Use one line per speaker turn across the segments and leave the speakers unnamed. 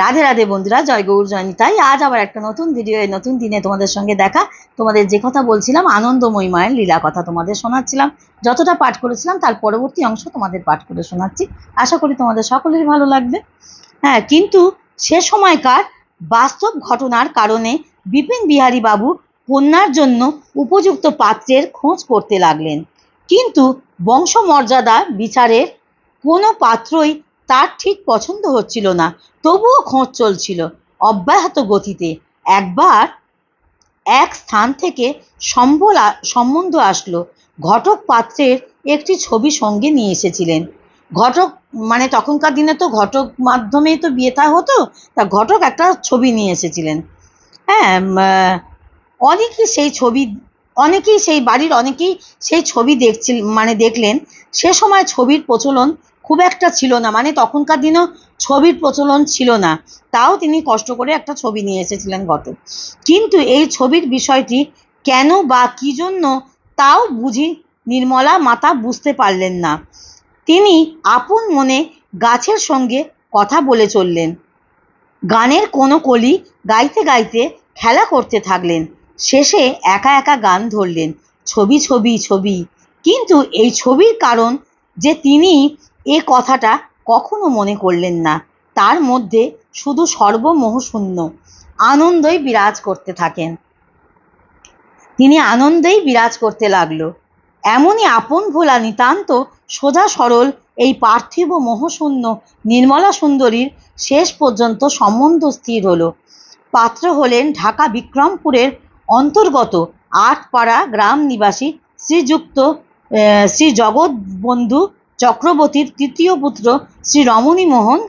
রাধে রাধে বন্ধুরা, জয় গৌর জয়নিতাই আজ আবার একটা নতুন ভিডিও নতুন দিনে তোমাদের সঙ্গে দেখা। তোমাদের যে কথা বলছিলাম, আনন্দময়ী মায়ের লীলা কথা তোমাদের শোনাচ্ছিলাম। যতটা পাঠ করেছিলাম, তার পরবর্তী অংশ তোমাদের পাঠ করে শোনাচ্ছি। আশা করি তোমাদের সকলেরই ভালো লাগবে। হ্যাঁ কিন্তু সে সময়কার বাস্তব ঘটনার কারণে বিপিন বিহারী বাবু কন্যার জন্য উপযুক্ত পাত্রের খোঁজ করতে লাগলেন। কিন্তু বংশমর্যাদা বিচারের কোনো পাত্রই তার ঠিক পছন্দ হচ্ছিল না, তবুও খোঁজ চলছিল অব্যাহত গতিতে। একবার এক স্থান থেকে সম্বল সম্বন্ধ আসলো। ঘটক পাত্রের একটি ছবি সঙ্গে নিয়ে এসেছিলেন। ঘটক মানে তখনকার দিনে তো ঘটক মাধ্যমেই তো বিয়ে বিয়েটা হতো, তা ঘটক একটা ছবি নিয়ে এসেছিলেন। হ্যাঁ অনেকেই সেই ছবি অনেকেই সেই বাড়ির, অনেকেই সেই ছবি দেখছিল মানে দেখলেন। সে সময় ছবির প্রচলন খুব একটা ছিল না মানে তখনকার দিনেও ছবির প্রচলন ছিল না। তাও তিনি কষ্ট করে একটা ছবি নিয়ে এসেছিলেন গত কিন্তু এই ছবির বিষয়টি কেন বা কি জন্য তাও বুঝি নির্মলা মাতা বুঝতে পারলেন না। তিনি আপন মনে গাছের সঙ্গে কথা বলে চললেন। গানের কোনো কলি গাইতে গাইতে খেলা করতে থাকলেন। শেষে একা একা গান ধরলেন, ছবি ছবি ছবি। কিন্তু এই ছবির কারণ যে তিনি এ কথাটা কখনো মনে করলেন না। তার মধ্যে শুধু সর্বমোহশূন্য আনন্দই বিরাজ করতে থাকেন। তিনি আনন্দেই বিরাজ করতে লাগল। এমনই আপন ভোলা নিতান্ত সোজা সরল এই পার্থিব মোহশূন্য নির্মলা সুন্দরীর শেষ পর্যন্ত সম্বন্ধ স্থির হলো। পাত্র হলেন ঢাকা বিক্রমপুরের অন্তর্গত আটপাড়া গ্রাম নিবাসী শ্রীযুক্ত শ্রী জগৎবন্ধু চক্রবর্তীর তৃতীয় পুত্র শ্রী রমণী মোহন।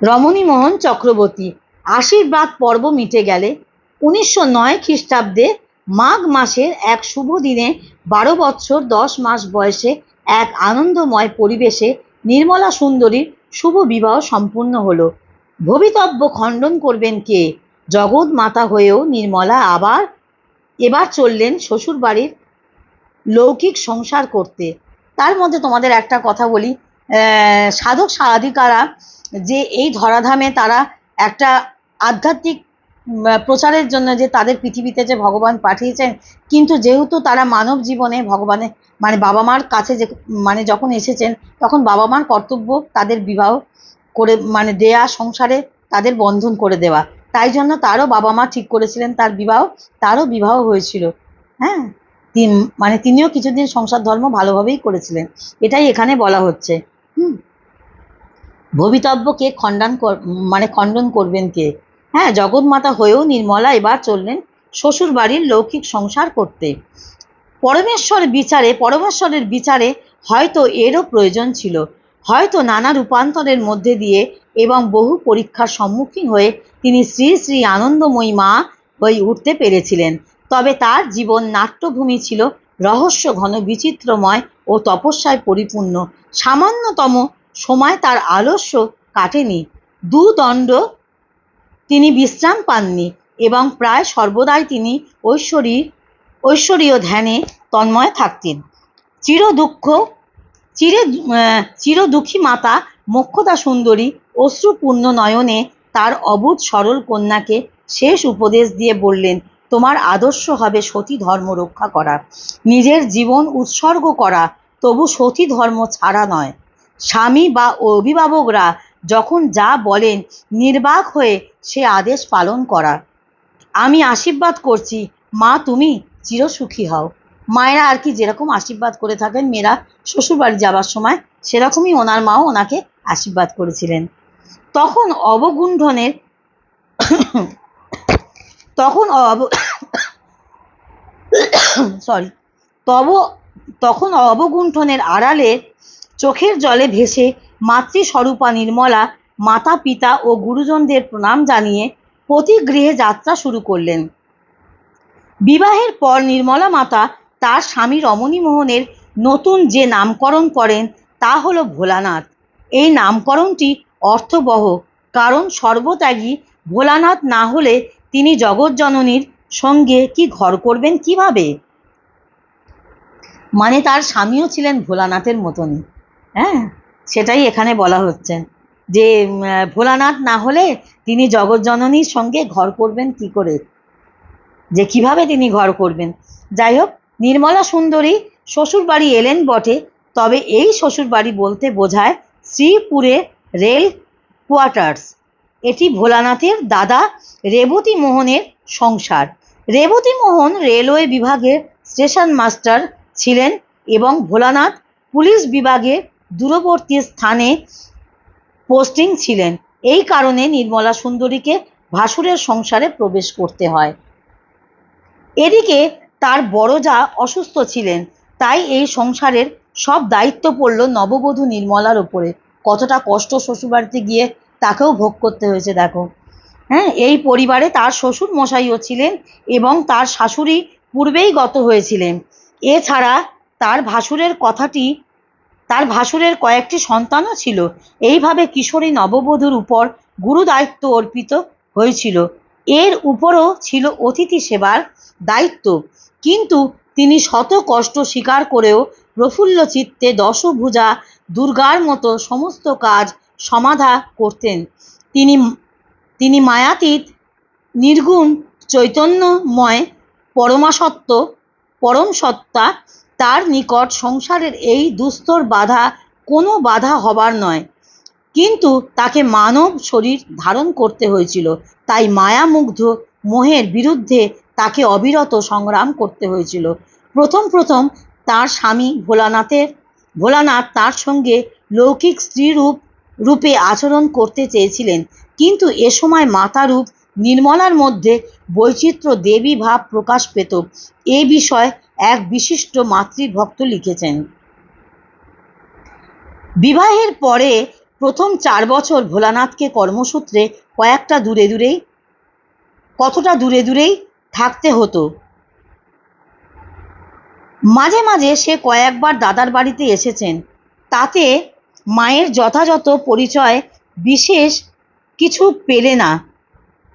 রমণী মোহন চক্রবর্তী আশীর্বাদ পর্ব মিটে গেলে উনিশশো নয় খ্রিস্টাব্দে মাঘ মাসের এক শুভ দিনে বারো বৎসর দশ মাস বয়সে এক আনন্দময় পরিবেশে নির্মলা সুন্দরীর শুভ বিবাহ সম্পূর্ণ হলো। ভবিতব্য খণ্ডন করবেন কে? জগৎ মাতা হয়েও নির্মলা আবার এবার চললেন শ্বশুর বাড়ির লৌকিক সংসার করতে। তার মধ্যে তোমাদের একটা কথা বলি। সাধক সাধিকারা যে এই ধরাধামে তারা একটা আধ্যাত্মিক প্রচারের জন্য যে তাদের পৃথিবীতে যে ভগবান পাঠিয়েছেন, কিন্তু যেহেতু তারা মানব জীবনে ভগবানের মানে বাবা মার কাছে যে মানে যখন এসেছেন, তখন বাবা মার কর্তব্য তাদের বিবাহ। করে মানে দেয়া সংসারে তাদের বন্ধন করে দেওয়া। তাই জন্য তারও বাবা মা ঠিক করেছিলেন তার বিবাহ, তারও বিবাহ হয়েছিল। হ্যাঁ? তিন মানে তিনিও কিছুদিন সংসার ধর্ম ভালোভাবেই করেছিলেন। এটাই এখানে বলা হচ্ছে। হুম? ভবিতব্যকে খণ্ডন কর- মানে খণ্ডন করবেন কে? হ্যাঁ জগৎমাতা হয়েও নির্মলা এবার চললেন শ্বশুর বাড়ির লৌকিক সংসার করতে। পরমেশ্বর বিচারে, পরমেশ্বরের বিচারে হয়তো এরও প্রয়োজন ছিল। হয়তো নানা রূপান্তরের মধ্যে দিয়ে এবং বহু পরীক্ষার সম্মুখীন হয়ে তিনি শ্রী শ্রী আনন্দময়ী মা হয়ে উঠতে পেরেছিলেন। তবে তার জীবন নাট্যভূমি ছিল রহস্য ঘন বিচিত্রময় ও তপস্যায় পরিপূর্ণ। সামান্যতম সময় তার আলস্য কাটেনি। দুদণ্ড তিনি বিশ্রাম পাননি এবং প্রায় সর্বদাই তিনি ঐশ্বরী, ঐশ্বরীয় ধ্যানে তন্ময় থাকতেন। চির দুঃখ চিরে চির দুঃখী মাতা মোক্ষদা সুন্দরী অশ্রুপূর্ণ নয়নে তার অবুধ সরল কন্যাকে শেষ উপদেশ দিয়ে বললেন, তোমার আদর্শ হবে সতী ধর্ম রক্ষা করা। নিজের জীবন উৎসর্গ করা। তবু সতী ধর্ম ছাড়া নয়। স্বামী বা অভিভাবকরা যখন যা বলেন, নির্বাক হয়ে সে আদেশ পালন করা। আমি আশীর্বাদ করছি। মা, তুমি চিরসুখী হও। মায়েরা আর কি যেরকম আশীর্বাদ করে থাকেন মেয়েরা শ্বশুরবাড়ি যাবার সময়, সেরকমই ওনার মাও ওনাকে আশীর্বাদ করেছিলেন। তখন অবগুণ্ঠনের, তখন অব সরি তব, তখন অবগুণ্ঠনের আড়ালে চোখের জলে ভেসে মাতৃস্বরূপা নির্মলা মাতা, পিতা ও গুরুজনদের প্রণাম জানিয়ে প্রতি গৃহে যাত্রা শুরু করলেন। বিবাহের পর নির্মলা মাতা তার স্বামী রমণী মোহনের নতুন যে নামকরণ করেন, তা হলো ভোলানাথ। এই নামকরণটি অর্থবহ, কারণ সর্বত্যাগী ভোলানাথ না হলে তিনি জগৎজননীর সঙ্গে কি ঘর করবেন কীভাবে? মানে তার স্বামীও ছিলেন ভোলানাথের মতনই। হ্যাঁ সেটাই এখানে বলা হচ্ছে। যে ভোলানাথ না হলে তিনি জগৎজননীর সঙ্গে ঘর করবেন কি করে? যে কীভাবে তিনি ঘর করবেন? যাই হোক নির্মলা সুন্দরী শ্বশুর বাড়ি এলেন বটে, তবে এই শ্বশুর বাড়ি বলতে বোঝায় শ্রীপুরে রেল কোয়ার্টার্স। এটি ভোলানাথের দাদা রেবতী মোহনের সংসার। রেবতী মোহন রেলওয়ে বিভাগের স্টেশন মাস্টার ছিলেন এবং ভোলানাথ পুলিশ বিভাগের দূরবর্তী স্থানে পোস্টিং ছিলেন। এই কারণে নির্মলা সুন্দরীকে ভাসুরের সংসারে প্রবেশ করতে হয়। এদিকে তার বড় যা অসুস্থ ছিলেন, তাই এই সংসারের সব দায়িত্ব পড়ল নববধূ নির্মলার ওপরে কতটা কষ্ট শ্বশুরবাড়িতে গিয়ে তাকেও ভোগ করতে হয়েছে, দেখো। হ্যাঁ এই পরিবারে তার শ্বশুর মশাইও ছিলেন এবং তার শাশুড়ি পূর্বেই গত হয়েছিলেন। এছাড়া তার ভাসুরের কথাটি, তার ভাসুরের কয়েকটি সন্তানও ছিল। এইভাবে কিশোরী নববধূর উপর গুরু দায়িত্ব অর্পিত হয়েছিল। এর উপরও ছিল অতিথি সেবার দায়িত্ব। কিন্তু তিনি শত কষ্ট স্বীকার করেও প্রফুল্ল চিত্তে দশভুজা দুর্গার মতো সমস্ত কাজ সমাধা করতেন। তিনি তিনি মায়াতীত, নির্গুণ, চৈতন্যময়, পরমাসত্ব পরম সত্তা তার নিকট সংসারের এই দুস্তর বাধা কোনো বাধা হবার নয়। কিন্তু তাকে মানব শরীর ধারণ করতে হয়েছিল। তাই মায়ামুগ্ধ মোহের বিরুদ্ধে তাকে অবিরত সংগ্রাম করতে হয়েছিল। প্রথম প্রথম তার স্বামী ভোলানাথের, ভোলানাথ তার সঙ্গে লৌকিক স্ত্রীরূপ, রূপে আচরণ করতে চেয়েছিলেন। কিন্তু এ সময় মাতারূপ নির্মলার মধ্যে বৈচিত্র্য দেবী ভাব প্রকাশ পেত। এ বিষয়ে এক বিশিষ্ট মাতৃভক্ত লিখেছেন। বিবাহের পরে প্রথম চার বছর ভোলানাথকে কর্মসূত্রে কয়েকটা দূরে দূরেই, কতটা দূরে দূরেই থাকতে হতো। মাঝে মাঝে সে কয়েকবার দাদার বাড়িতে এসেছেন। তাতে মায়ের যথাযথ পরিচয় বিশেষ কিছু পেলে না।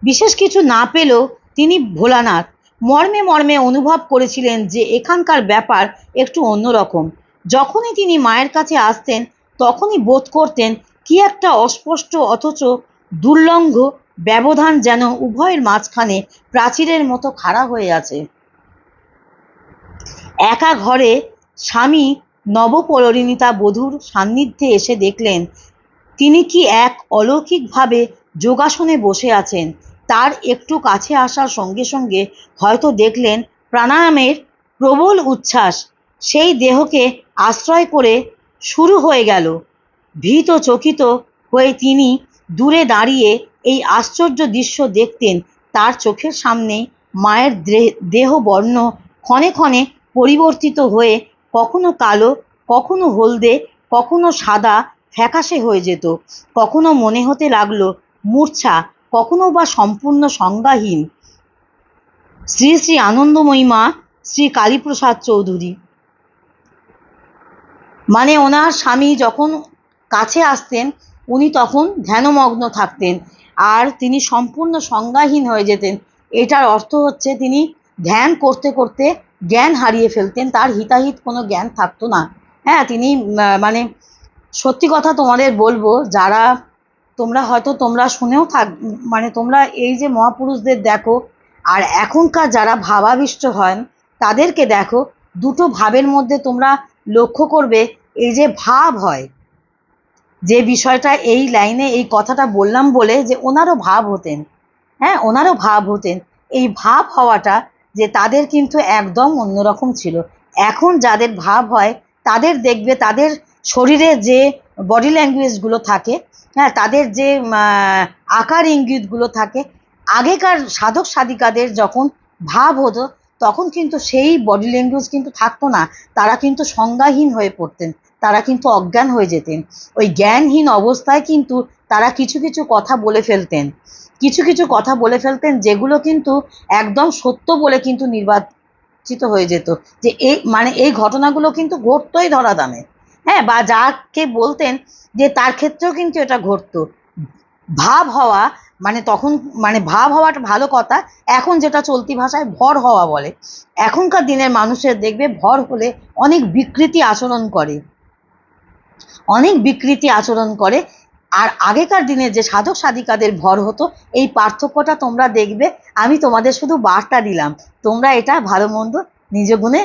বিশেষ কিছু না পেলেও তিনি ভোলানাথ। মর্মে মর্মে অনুভব করেছিলেন যে এখানকার ব্যাপার একটু অন্যরকম। যখনই তিনি মায়ের কাছে আসতেন, তখনই বোধ করতেন কি একটা অস্পষ্ট অথচ দুর্লঙ্ঘ ব্যবধান যেন উভয়ের মাঝখানে প্রাচীরের মতো খাড়া হয়ে আছে। একা ঘরে স্বামী নবপরিণীতা বধূর সান্নিধ্যে এসে দেখলেন, তিনি কি এক অলৌকিকভাবে যোগাসনে বসে আছেন। তার একটু কাছে আসার সঙ্গে সঙ্গে হয়তো দেখলেন প্রাণায়ামের প্রবল উচ্ছ্বাস। সেই দেহকে আশ্রয় করে শুরু হয়ে গেল। ভীত চকিত হয়ে তিনি দূরে দাঁড়িয়ে এই আশ্চর্য দৃশ্য দেখতেন। তার চোখের সামনে মায়ের দেহ বর্ণ ক্ষণে ক্ষণে পরিবর্তিত হয়ে কখনো কালো, কখনো হলদে, কখনো সাদা ফ্যাকাশে হয়ে যেত। কখনো মনে হতে লাগল, মূর্ছা, কখনো বা সম্পূর্ণ সংজ্ঞাহীন। শ্রী শ্রী আনন্দময়ী মা, শ্রী কালীপ্রসাদ চৌধুরী। মানে ওনার স্বামী যখন কাছে আসতেন, উনি তখন ধ্যানমগ্ন থাকতেন। আর তিনি সম্পূর্ণ সংজ্ঞাহীন হয়ে যেতেন। এটার অর্থ হচ্ছে তিনি ধ্যান করতে করতে জ্ঞান হারিয়ে ফেলতেন, তার হিতাহিত কোনো জ্ঞান থাকতো না। হ্যাঁ তিনি মানে সত্যি কথা তোমাদের বলব, যারা তোমরা হয়তো তোমরা শুনেও থাক মানে তোমরা এই যে মহাপুরুষদের দেখো, আর এখনকার যারা ভাবাবিষ্ট হন, তাদেরকে দেখো, দুটো ভাবের মধ্যে তোমরা লক্ষ্য করবে, এই যে ভাব হয়। যে বিষয়টা এই লাইনে এই কথাটা বললাম বলে যে ওনারও ভাব হতেন। হ্যাঁ ওনারও ভাব হতেন। এই ভাব হওয়াটা যে তাদের কিন্তু একদম অন্যরকম ছিল। এখন যাদের ভাব হয়, তাদের দেখবে তাদের শরীরে যে বডি ল্যাঙ্গুয়েজগুলো থাকে হ্যাঁ তাদের যে আকার ইঙ্গিতগুলো থাকে, আগেকার সাধক সাধিকাদের যখন ভাব হতো তখন কিন্তু সেই বডি ল্যাঙ্গুয়েজ কিন্তু থাকতো না। তারা কিন্তু সংজ্ঞাহীন হয়ে পড়তেন, তারা কিন্তু অজ্ঞান হয়ে যেতেন। ওই জ্ঞানহীন অবস্থায় কিন্তু তারা কিছু কিছু কথা বলে ফেলতেন। কিছু কিছু কথা বলে ফেলতেন যেগুলো কিন্তু একদম সত্য বলে কিন্তু নির্বাচিত হয়ে যেত। যে এই মানে এই ঘটনাগুলো কিন্তু ঘটতোই ধরা দামে হ্যাঁ বা যাকে বলতেন যে তার ক্ষেত্রেও কিন্তু এটা ঘটতো। ভাব হওয়া মানে তখন মানে ভাব হওয়াটা ভালো কথা, এখন যেটা চলতি ভাষায় ভর হওয়া বলে। এখনকার দিনের মানুষের দেখবে ভর হলে অনেক বিকৃতি আচরণ করে। অনেক বিকৃতি আচরণ করে। আর আগেকার দিনে যে সাধক সাধিকাদের ভর হতো, এই পার্থক্যটা তোমরা দেখবে। আমি তোমাদের শুধু বার্তা দিলাম। তোমরা এটা ভালো মন্দ নিজ গুণে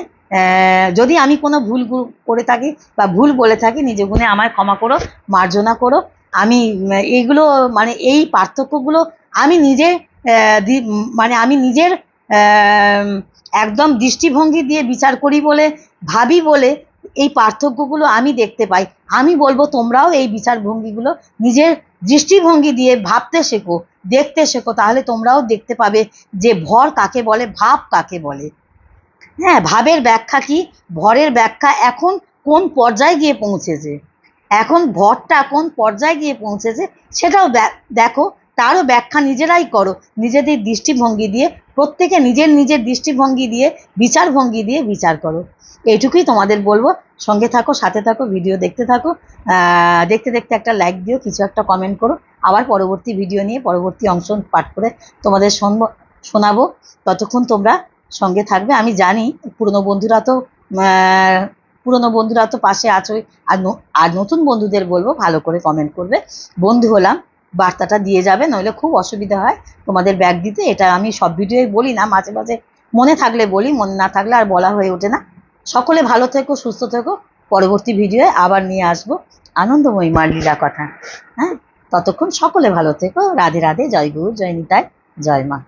যদি আমি কোনো ভুল করে থাকি বা ভুল বলে থাকি, নিজ গুণে আমায় ক্ষমা করো, মার্জনা করো। আমি, এইগুলো মানে এই পার্থক্যগুলো আমি নিজে মানে আমি নিজের একদম দৃষ্টিভঙ্গি দিয়ে বিচার করি বলে ভাবি বলে এই পার্থক্যগুলো আমি দেখতে পাই। আমি বলব তোমরাও এই বিচারভঙ্গিগুলো নিজের দৃষ্টিভঙ্গি দিয়ে ভাবতে শেখো, দেখতে শেখো, তাহলে তোমরাও দেখতে পাবে যে ভর কাকে বলে, ভাব কাকে বলে। হ্যাঁ ভাবের ব্যাখ্যা কি? ভরের ব্যাখ্যা এখন কোন পর্যায়ে গিয়ে পৌঁছেছে? এখন ভরটা কোন পর্যায়ে গিয়ে পৌঁছেছে সেটাও দেখো, তারও ব্যাখ্যা নিজেরাই করো। নিজেদের দৃষ্টিভঙ্গি দিয়ে, প্রত্যেকে নিজের নিজের দৃষ্টিভঙ্গি দিয়ে, বিচারভঙ্গি দিয়ে বিচার করো। এইটুকুই তোমাদের বলব। সঙ্গে থাকো, সাথে থাকো ভিডিও দেখতে থাকো। দেখতে দেখতে একটা লাইক দিও, কিছু একটা কমেন্ট করো। আবার পরবর্তী ভিডিও নিয়ে, পরবর্তী অংশ পাঠ করে তোমাদের শুনব, শোনাবো। ততক্ষণ তোমরা সঙ্গে থাকবে। আমি জানি, পুরনো বন্ধুরা তো পুরনো বন্ধুরা তো পাশে আছোই আর আর নতুন বন্ধুদের বলব, ভালো করে কমেন্ট করবে। বন্ধু হলাম, বার্তাটা দিয়ে যাবে, নইলে খুব অসুবিধা হয় তোমাদের ব্যাগ দিতে। এটা আমি সব ভিডিওই বলি না, মাঝে মাঝে মনে থাকলে বলি, মনে না থাকলে আর বলা হয়ে ওঠে না। সকলে ভালো থেকো, সুস্থ থেকো। পরবর্তী ভিডিওয়ে আবার নিয়ে আসব। আনন্দময়ী মার লীলা কথা। হ্যাঁ ততক্ষণ সকলে ভালো থেকো। রাধে রাধে, জয় গুরু, জয় নিতাই, জয় মা।